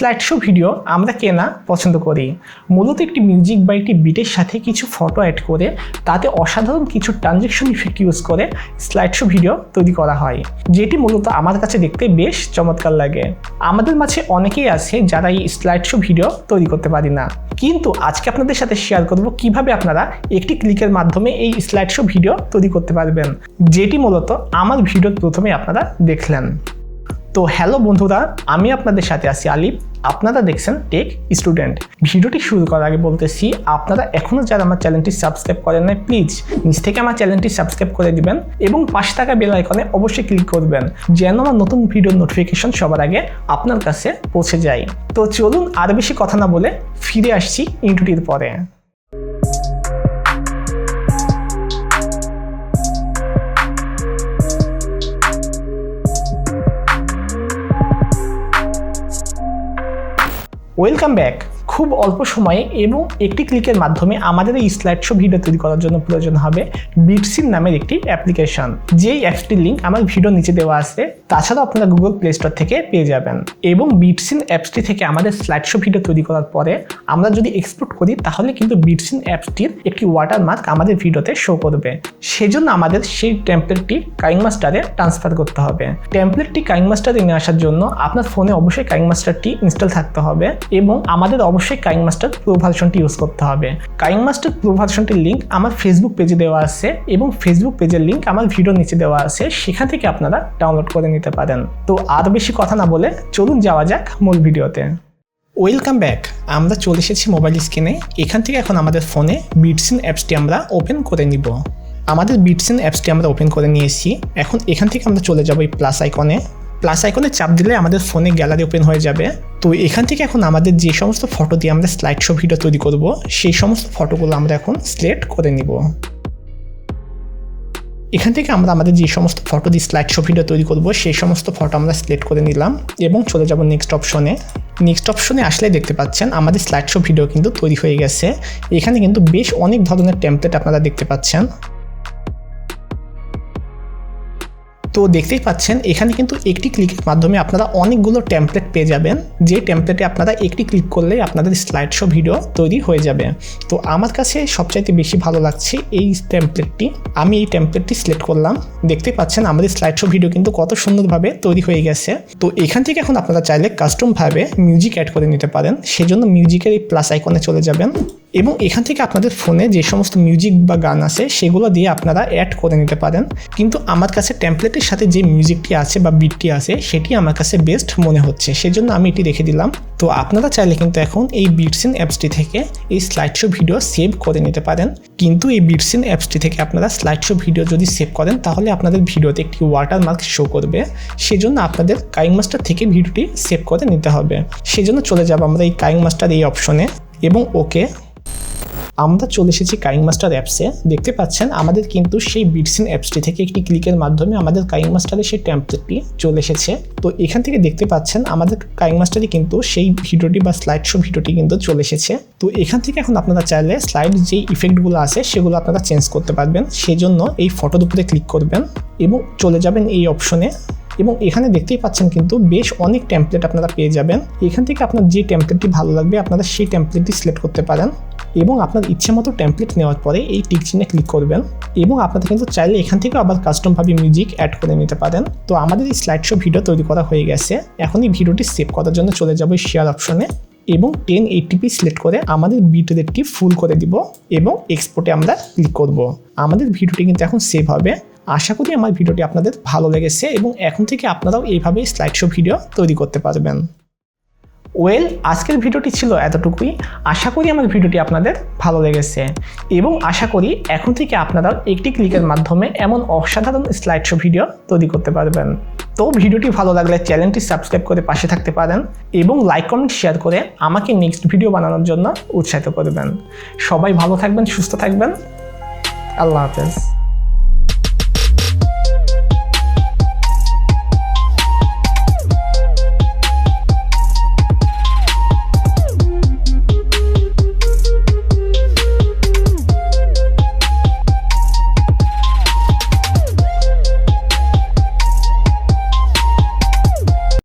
Slide show video আমরা কেনা পছন্দ করি। মূলত একটি মিউজিক বা একটি বিটের সাথে কিছু ফটো অ্যাড করে, তাতে অসাধারণ কিছু ট্রানজেকশন ইফেক্ট ইউজ করে স্লাইড শো ভিডিও তৈরি করা হয়, যেটি মূলত আমার কাছে দেখতে বেশ চমৎকার লাগে। আমাদের মাঝে অনেকেই আছে যারা এই স্লাইড শো ভিডিও তৈরি করতে পারি না। কিন্তু আজকে আপনাদের সাথে শেয়ার করব কীভাবে আপনারা একটি ক্লিকের মাধ্যমে এই স্লাইড শো ভিডিও তৈরি করতে পারবেন, যেটি মূলত আমার ভিডিওর প্রথমে আপনারা দেখলেন। তো হ্যালো বন্ধুরা, আমি আপনাদের সাথে আছি আলিফ। আপনারা দেখছেন টেক স্টুডেন্ট ভিডিওটি শুরু করার আগে বলতেছি, আপনারা এখনও যারা আমার চ্যানেলটি সাবস্ক্রাইব করেন নাই প্লিজ নিচ থেকে আমার চ্যানেলটি সাবস্ক্রাইব করে দিবেন এবং পাশে থাকা বেল আইকনে অবশ্যই ক্লিক করবেন, যেন আমার নতুন ভিডিও নোটিফিকেশন সবার আগে আপনার কাছে পৌঁছে যায়। তো চলুন আর বেশি কথা না বলে ফিরে আসছি ইন্টুটির পরে। ওয়েলকাম ব্যাক খুব অল্প সময়ে এবং একটি ক্লিকের মাধ্যমে আমাদের এই স্লাইড শো ভিডিও তৈরি করার জন্য প্রয়োজন হবে বিটসিন নামের একটি অ্যাপ্লিকেশন যেই অ্যাপসটির লিঙ্ক আমার ভিডিও নিচে দেওয়া আছে, তাছাড়াও আপনারা গুগল প্লে স্টোর থেকে পেয়ে যাবেন। এবং বিটসিন অ্যাপসটি থেকে আমাদের স্লাইড শো ভিডিও তৈরি করার পরে আমরা যদি এক্সপোর্ট করি, তাহলে কিন্তু বিটসিন অ্যাপসটির একটি ওয়াটারমার্ক আমাদের ভিডিওতে শো করবে। সেজন্য আমাদের সেই টেমপ্লেটটি কাইং মাস্টারে ট্রান্সফার করতে হবে। টেমপ্লেটটি কাইং মাস্টারে নিয়ে আসার জন্য আপনার ফোনে অবশ্যই কাইং মাস্টারটি ইনস্টল থাকতে হবে এবং আমাদের অবশ্যই কাইং মাস্টার প্রো ভার্সনটি ইউজ করতে হবে। কাইং মাস্টার প্রো ভার্সনটির লিঙ্ক আমার ফেসবুক পেজে দেওয়া আছে এবং ফেসবুক পেজের লিঙ্ক আমার ভিডিও নিচে দেওয়া আছে। সেখান থেকে আপনারা ডাউনলোড করে নিতে পারেন। তো আর বেশি কথা না বলে চলুন যাওয়া যাক মূল ভিডিওতে ওয়েলকাম ব্যাক আমরা চলে এসেছি মোবাইল স্ক্রিনে এখান থেকে এখন আমাদের ফোনে বিটসিন অ্যাপসটি আমরা ওপেন করে নিব। আমাদের বিটসিন অ্যাপসটি আমরা ওপেন করে নিয়েছি। এখন এখান থেকে আমরা চলে যাব এই প্লাস আইকনে প্লাস আইকনে চাপ দিলে আমাদের ফোনে গ্যালারি ওপেন হয়ে যাবে। তো এখান থেকে এখন আমাদের যে সমস্ত ফটো দিয়ে আমরা স্লাইড শো ভিডিও তৈরি করব, সেই সমস্ত ফটোগুলো আমরা এখন সিলেক্ট করে নিব। এখান থেকে আমরা আমাদের যে সমস্ত ফটো দিয়ে স্লাইড শো ভিডিও তৈরি করব, সেই সমস্ত ফটো আমরা সিলেক্ট করে নিলাম এবং চলে যাব নেক্সট অপশনে নেক্সট অপশনে আসলে দেখতে পাচ্ছেন, আমাদের স্লাইড শো ভিডিও কিন্তু তৈরি হয়ে গেছে। এখানে কিন্তু বেশ অনেক ধরনের টেমপ্লেট আপনারা দেখতে পাচ্ছেন। তো দেখতেই পাচ্ছেন, এখানে কিন্তু একটি ক্লিকের মাধ্যমে আপনারা অনেকগুলো টেমপ্লেট পেয়ে যাবেন। যে টেমপ্লেটে আপনারা একটি ক্লিক করলে আপনাদের স্লাইড শো ভিডিও তৈরি হয়ে যাবে। তো আমার কাছে সবচাইতে বেশি ভালো লাগছে এই টেমপ্লেটটি আমি এই টেমপ্লেটটি সিলেক্ট করলাম। দেখতেই পাচ্ছেন, আমাদের স্লাইড শো ভিডিও কিন্তু কত সুন্দরভাবে তৈরি হয়ে গেছে। তো এখান থেকে এখন আপনারা চাইলে কাস্টমভাবে মিউজিক অ্যাড করে নিতে পারেন। সেজন্য মিউজিকের এই প্লাস আইকনে চলে যাবেন। এবং এখান থেকে আপনাদের ফোনে যে সমস্ত মিউজিক বা গান আছে, সেগুলো দিয়ে আপনারা অ্যাড করে নিতে পারেন। কিন্তু আমার কাছে টেমপ্লেটের সাথে যে মিউজিকটি আছে বা বিটটি আছে, সেটি আমার কাছে বেস্ট মনে হচ্ছে। সেজন্য আমি এটি রেখে দিলাম। তো আপনারা চাইলে কিন্তু এখন এই বিটসিন অ্যাপসটি থেকে এই স্লাইড শো ভিডিও সেভ করে নিতে পারেন। কিন্তু এই বিটসিন অ্যাপসটি থেকে আপনারা স্লাইড শো ভিডিও যদি সেভ করেন, তাহলে আপনাদের ভিডিওতে একটি ওয়াটারমার্ক শো করবে। সেজন্য আপনাদের কাইং মাস্টার থেকে ভিডিওটি সেভ করে নিতে হবে। সেজন্য চলে যাব আমরা এই কাইং মাস্টার এই অপশনে এবং ওকে আমরা চলে এসেছি কাইং মাস্টার অ্যাপসে দেখতে পাচ্ছেন, আমাদের কিন্তু সেই বিটসিন অ্যাপসটি থেকে একটি ক্লিকের মাধ্যমে আমাদের কাইং মাস্টারের সেই ট্যাম্পলেটটি চলে এসেছে। তো এখান থেকে দেখতে পাচ্ছেন, আমাদের কাইং মাস্টারে কিন্তু সেই ভিডিওটি বা স্লাইড শো ভিডিওটি কিন্তু চলে এসেছে। তো এখান থেকে এখন আপনারা চাইলে স্লাইড যে ইফেক্টগুলো আছে, সেগুলো আপনারা চেঞ্জ করতে পারবেন। সেজন্য এই ফটোর উপরে ক্লিক করবেন এবং চলে যাবেন এই অপশনে এবং এখানে দেখতেই পাচ্ছেন কিন্তু বেশ অনেক টেমপ্লেট আপনারা পেয়ে যাবেন। এখান থেকে আপনার যে টেমপ্লেটটি ভালো লাগবে, আপনারা সেই টেমপ্লেটটি সিলেক্ট করতে পারেন। এবং আপনার ইচ্ছে মতো টেমপ্লেট নেওয়ার পরে এই টিক চিহ্নে ক্লিক করবেন এবং আপনারা কিন্তু চাইলে এখান থেকে আবার কাস্টমভাবে মিউজিক অ্যাড করে নিতে পারেন। তো আমাদের এই স্লাইড শো ভিডিও তৈরি করা হয়ে গেছে। এখন এই ভিডিওটি সেভ করার জন্য চলে যাব শেয়ার অপশনে এবং টেন এইটিপি সিলেক্ট করে আমাদের বিট রেটটি ফুল করে দিব এবং এক্সপোর্টে আমরা ক্লিক করব। আমাদের ভিডিওটি কিন্তু এখন সেভ হবে। আশা করি আমার ভিডিওটি আপনাদের ভালো লেগেছে এবং এখন থেকে আপনারাও এইভাবে স্লাইড শো ভিডিও তৈরি করতে পারবেন। ওয়েল আজকের ভিডিওটি ছিল এতটুকুই। আশা করি আমার ভিডিওটি আপনাদের ভালো লেগেছে। এবং আশা করি এখন থেকে আপনারা একটি ক্লিকের মাধ্যমে এমন অসাধারণ স্লাইড শো ভিডিও তৈরি করতে পারবেন। তো ভিডিওটি ভালো লাগলে চ্যানেলটি সাবস্ক্রাইব করে পাশে থাকতে পারেন এবং লাইক কমেন্ট শেয়ার করে আমাকে নেক্সট ভিডিও বানানোর জন্য উৎসাহিত করবেন। সবাই ভালো থাকবেন, সুস্থ থাকবেন। আল্লাহ হাফেজ।